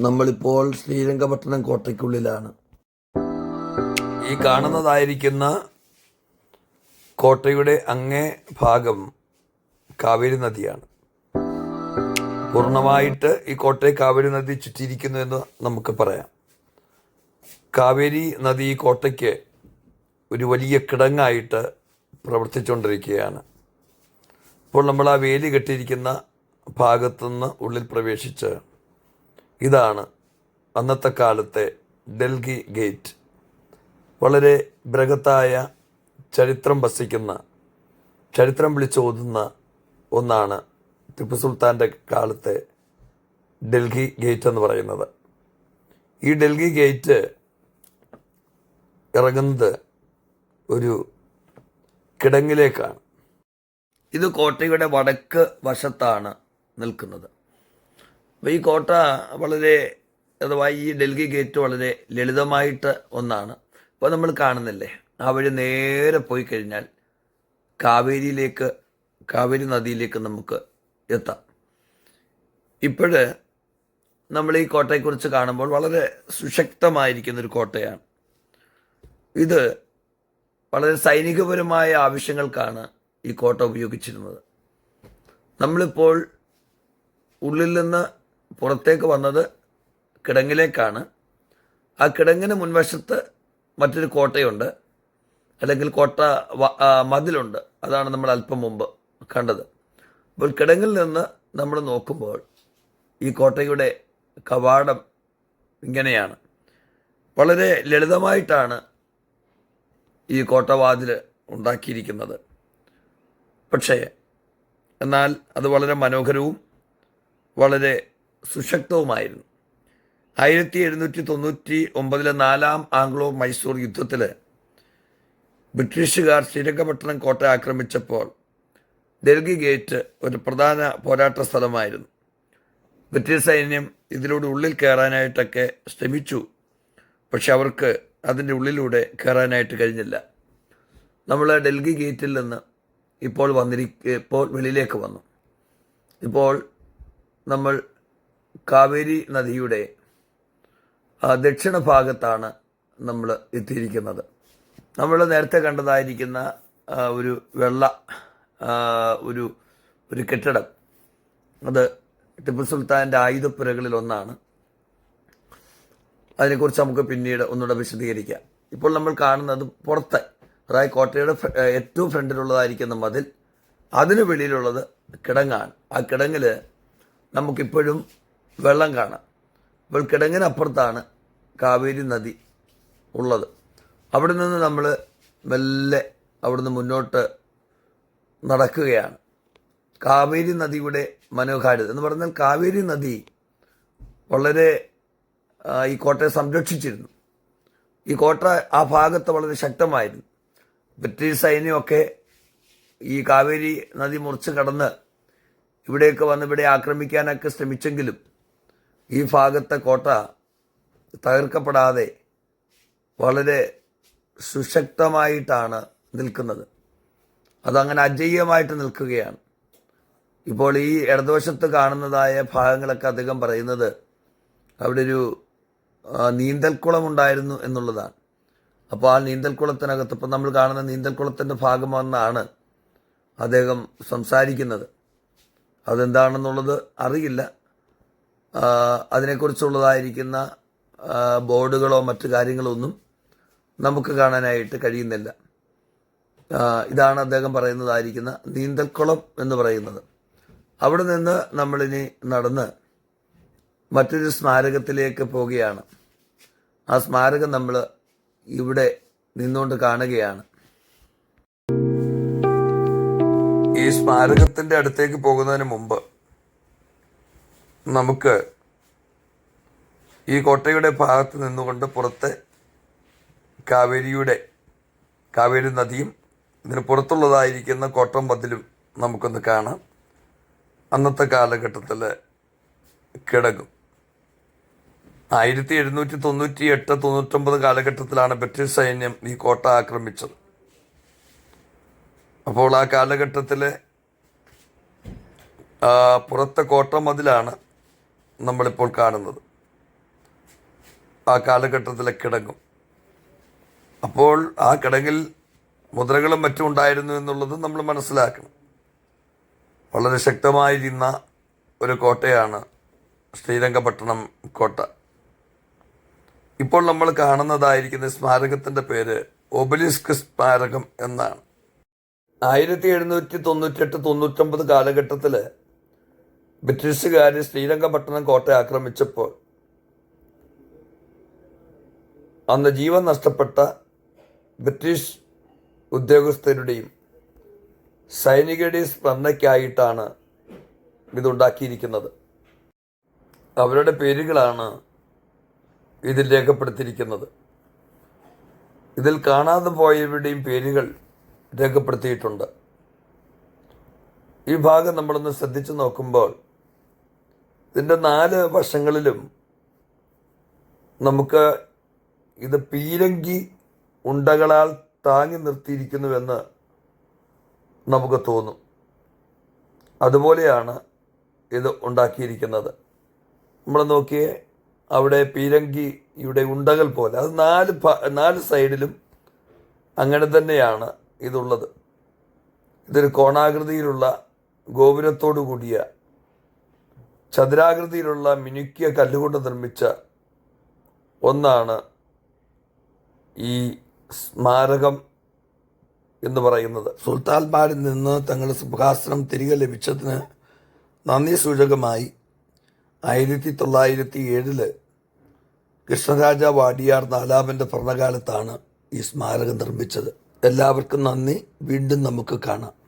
നമ്മളിപ്പോൾ ശ്രീരംഗപട്ടണം കോട്ടയ്ക്കുള്ളിലാണ്. ഈ കാണുന്നതായിരിക്കുന്ന കോട്ടയുടെ അങ്ങേ ഭാഗം കാവേരി നദിയാണ്. പൂർണമായിട്ട് ഈ കോട്ടയെ കാവേരി നദി ചുറ്റിയിരിക്കുന്നു എന്ന് നമുക്ക് പറയാം. കാവേരി നദി ഈ കോട്ടയ്ക്ക് ഒരു വലിയ കിടങ്ങായിട്ട് പ്രവർത്തിച്ചുകൊണ്ടിരിക്കുകയാണ്. ഇപ്പോൾ നമ്മൾ ആ വേലി കെട്ടിയിരിക്കുന്ന ഭാഗത്തുനിന്ന് ഉള്ളിൽ പ്രവേശിച്ച് ഇതാണ് അന്നത്തെ കാലത്തെ ഡൽഹി ഗേറ്റ്. വളരെ ബൃഹത്തായ ചരിത്രം വസിക്കുന്ന ചരിത്രം വിളിച്ചോതുന്ന ഒന്നാണ് ടിപ്പു സുൽത്താന്റെ കാലത്തെ ഡൽഹി ഗേറ്റ് എന്ന് പറയുന്നത്. ഈ ഡൽഹി ഗേറ്റ് ഇറങ്ങുന്നത് ഒരു കിടങ്ങിലേക്കാണ്. ഇത് കോട്ടയുടെ വടക്ക് വശത്താണ് നിൽക്കുന്നത്. അപ്പോൾ ഈ കോട്ട വളരെ അഥവാ ഈ ഡൽഹി ഗേറ്റ് വളരെ ലളിതമായിട്ട് ഒന്നാണ്. അപ്പോൾ നമ്മൾ കാണുന്നില്ലേ? ആ വഴി നേരെ പോയി കഴിഞ്ഞാൽ കാവേരിയിലേക്ക് കാവേരി നദിയിലേക്ക് നമുക്ക് എത്താം. ഇപ്പോഴ് നമ്മൾ ഈ കോട്ടയെക്കുറിച്ച് കാണുമ്പോൾ വളരെ സുശക്തമായിരിക്കുന്ന ഒരു കോട്ടയാണ്. ഇത് വളരെ സൈനികപരമായ ആവശ്യങ്ങൾക്കാണ് ഈ കോട്ട ഉപയോഗിച്ചിരുന്നത്. നമ്മളിപ്പോൾ ഉള്ളിൽ നിന്ന് പുറത്തേക്ക് വന്നത് കിടങ്ങിലേക്കാണ്. ആ കിടങ്ങിന് മുൻവശത്ത് മറ്റൊരു കോട്ടയുണ്ട്. അല്ലെങ്കിൽ കോട്ട മതിലുണ്ട്. അതാണ് നമ്മൾ അല്പം മുമ്പ് കണ്ടത്. അപ്പോൾ കിടങ്ങിൽ നിന്ന് നമ്മൾ നോക്കുമ്പോൾ ഈ കോട്ടയുടെ കവാടം ഇങ്ങനെയാണ്. വളരെ ലളിതമായിട്ടാണ് ഈ കോട്ടവാതിൽ ഉണ്ടാക്കിയിരിക്കുന്നത്. പക്ഷേ എന്നാൽ അത് വളരെ മനോഹരവും വളരെ സുശക്തവുമായിരുന്നു. ആയിരത്തി എഴുന്നൂറ്റി തൊണ്ണൂറ്റി ഒമ്പതിലെ നാലാം ആംഗ്ലോ മൈസൂർ യുദ്ധത്തിൽ ബ്രിട്ടീഷുകാർ ശ്രീരംഗപട്ടണം കോട്ട ആക്രമിച്ചപ്പോൾ ഡൽഹി ഗേറ്റ് ഒരു പ്രധാന പോരാട്ട സ്ഥലമായിരുന്നു. ബ്രിട്ടീഷ് സൈന്യം ഇതിലൂടെ ഉള്ളിൽ കയറാനായിട്ടൊക്കെ ശ്രമിച്ചു. പക്ഷെ അവർക്ക് അതിന്റെ ഉള്ളിലൂടെ കയറാനായിട്ട് കഴിഞ്ഞില്ല. നമ്മൾ ഡൽഹി ഗേറ്റിൽ നിന്ന് ഇപ്പോൾ വന്നിരിക്ക ഇപ്പോൾ വെളിയിലേക്ക് വന്നു. ഇപ്പോൾ നമ്മൾ കാവേരി നദിയുടെ ദക്ഷിണ ഭാഗത്താണ് നമ്മൾ എത്തിയിരിക്കുന്നത്. നമ്മൾ നേരത്തെ കണ്ടതായിരിക്കുന്ന ഒരു വെള്ള ഒരു ഒരു കെട്ടിടം. അത് ടിപ്പു സുൽത്താന്റെ ആയുധപ്പുരകളിൽ ഒന്നാണ്. അതിനെക്കുറിച്ച് നമുക്ക് പിന്നീട് ഒന്നുകൂടെ വിശദീകരിക്കാം. ഇപ്പോൾ നമ്മൾ കാണുന്നത് പുറത്ത് അതായത് കോട്ടയുടെ ഏറ്റവും ഫ്രണ്ടിലുള്ളതായിരിക്കുന്ന മതിൽ അതിനു വെളിയിലുള്ളത് കിടങ്ങാണ്. ആ കിടങ്ങിൽ നമുക്കിപ്പോഴും വെള്ളം കാണാം. കിടങ്ങിനപ്പുറത്താണ് കാവേരി നദി ഉള്ളത്. അവിടെ നിന്ന് നമ്മൾ മെല്ലെ അവിടുന്ന് മുന്നോട്ട് നടക്കുകയാണ്. കാവേരി നദിയുടെ മനോഹാരിത എന്ന് പറഞ്ഞാൽ കാവേരി നദി വളരെ ഈ കോട്ടയെ സംരക്ഷിച്ചിരുന്നു. ഈ കോട്ട ആ ഭാഗത്ത് വളരെ ശക്തമായിരുന്നു. ബ്രിട്ടീഷ് സൈന്യമൊക്കെ ഈ കാവേരി നദി മുറിച്ച് കടന്ന് ഇവിടെയൊക്കെ വന്ന് ഇവിടെ ആക്രമിക്കാനൊക്കെ ശ്രമിച്ചെങ്കിലും ഈ ഭാഗത്തെ കോട്ട തകർക്കപ്പെടാതെ വളരെ സുശക്തമായിട്ടാണ് നിൽക്കുന്നത്. അതങ്ങനെ അജയ്യമായിട്ട് നിൽക്കുകയാണ്. ഇപ്പോൾ ഈ ഇടതുവശത്ത് കാണുന്നതായ ഭാഗങ്ങളൊക്കെ അധികം പറയുന്നത് അവിടെ ഒരു നീന്തൽക്കുളം ഉണ്ടായിരുന്നു എന്നുള്ളതാണ്. അപ്പോൾ ആ നീന്തൽക്കുളത്തിനകത്ത് ഇപ്പം നമ്മൾ കാണുന്ന നീന്തൽക്കുളത്തിന്റെ ഭാഗമെന്നാണ് അദ്ദേഹം സംസാരിക്കുന്നത്. അതെന്താണെന്നുള്ളത് അറിയില്ല. അതിനെക്കുറിച്ചുള്ളതായിരിക്കുന്ന ബോർഡുകളോ മറ്റു കാര്യങ്ങളോ ഒന്നും നമുക്ക് കാണാനായിട്ട് കഴിയുന്നില്ല. ഇതാണ് അദ്ദേഹം പറയുന്നതായിരിക്കുന്ന നീന്തൽക്കുളം എന്ന് പറയുന്നത്. അവിടെ നിന്ന് നമ്മളിനി നടന്ന് മറ്റൊരു സ്മാരകത്തിലേക്ക് പോവുകയാണ്. ആ സ്മാരകം നമ്മൾ ഇവിടെ നിന്നുകൊണ്ട് കാണുകയാണ്. ഈ സ്മാരകത്തിന്റെ അടുത്തേക്ക് പോകുന്നതിന് മുമ്പ് നമുക്ക് ഈ കോട്ടയുടെ ഭാഗത്ത് നിന്നുകൊണ്ട് പുറത്തെ കാവേരിയുടെ കാവേരി നദിയും ഇതിന് പുറത്തുള്ളതായിരിക്കുന്ന കോട്ടം മതിലും നമുക്കൊന്ന് കാണാം. അന്നത്തെ കാലഘട്ടത്തിൽ കിടക്കും. ആയിരത്തി എഴുന്നൂറ്റി തൊണ്ണൂറ്റി എട്ട് തൊണ്ണൂറ്റൊമ്പത് കാലഘട്ടത്തിലാണ് ബ്രിട്ടീഷ് സൈന്യം ഈ കോട്ട ആക്രമിച്ചത്. അപ്പോൾ ആ കാലഘട്ടത്തിലെ പുറത്തെ കോട്ട മതിലാണ് നമ്മളിപ്പോൾ കാണുന്നത്. ആ കാലഘട്ടത്തിലെ കിടങ്ങും. അപ്പോൾ ആ കിടങ്ങിൽ മുദ്രകളും മറ്റും ഉണ്ടായിരുന്നു എന്നുള്ളത് നമ്മൾ മനസ്സിലാക്കണം. വളരെ ശക്തമായിരുന്ന ഒരു കോട്ടയാണ് ശ്രീരംഗപട്ടണം കോട്ട. ഇപ്പോൾ നമ്മൾ കാണുന്നതായിരിക്കുന്ന സ്മാരകത്തിന്റെ പേര് ഒബലിസ്ക് സ്മാരകം എന്നാണ്. ആയിരത്തി എഴുന്നൂറ്റി തൊണ്ണൂറ്റെട്ട് തൊണ്ണൂറ്റൊമ്പത് കാലഘട്ടത്തിൽ ബ്രിട്ടീഷുകാർ ശ്രീരംഗപട്ടണം കോട്ട ആക്രമിച്ചപ്പോൾ അന്ന് ജീവൻ നഷ്ടപ്പെട്ട ബ്രിട്ടീഷ് ഉദ്യോഗസ്ഥരുടെയും സൈനികരുടെയും സ്മരണയ്ക്കായിട്ടാണ് ഇതുണ്ടാക്കിയിരിക്കുന്നത്. അവരുടെ പേരുകളാണ് ഇതിൽ രേഖപ്പെടുത്തിയിരിക്കുന്നത്. ഇതിൽ കാണാതെ പോയവരുടെയും പേരുകൾ രേഖപ്പെടുത്തിയിട്ടുണ്ട്. ഈ ഭാഗം നമ്മളൊന്ന് ശ്രദ്ധിച്ചു നോക്കുമ്പോൾ ഇതിന്റെ നാല് വശങ്ങളിലും നമുക്ക് ഇത് പീരങ്കി ഉണ്ടകളാൽ താങ്ങി നിർത്തിയിരിക്കുന്നുവെന്ന് നമുക്ക് തോന്നും. അതുപോലെയാണ് ഇത് ഉണ്ടാക്കിയിരിക്കുന്നത്. നമ്മൾ നോക്കിയേ അവിടെ പീരങ്കിയുടെ ഉണ്ടകൾ പോലെ അത് നാല് നാല് സൈഡിലും അങ്ങനെ തന്നെയാണ് ഇതുള്ളത്. ഇതൊരു കോണാകൃതിയിലുള്ള ഗോപുരത്തോടു കൂടിയ ചതുരാകൃതിയിലുള്ള മിനുക്കിയ കല്ലുകൊണ്ട് നിർമ്മിച്ച ഒന്നാണ് ഈ സ്മാരകം എന്ന് പറയുന്നത്. സുൽത്താൻമാരിൽ നിന്ന് തങ്ങളുടെ സിംഹാസനം തിരികെ ലഭിച്ചതിന് നന്ദി സൂചകമായി ആയിരത്തി തൊള്ളായിരത്തി ഏഴിൽ കൃഷ്ണരാജ വാടിയാർ നാലാമന്റെ ഭരണകാലത്താണ് ഈ സ്മാരകം നിർമ്മിച്ചത്. എല്ലാവർക്കും നന്ദി. വീണ്ടും നമുക്ക് കാണാം.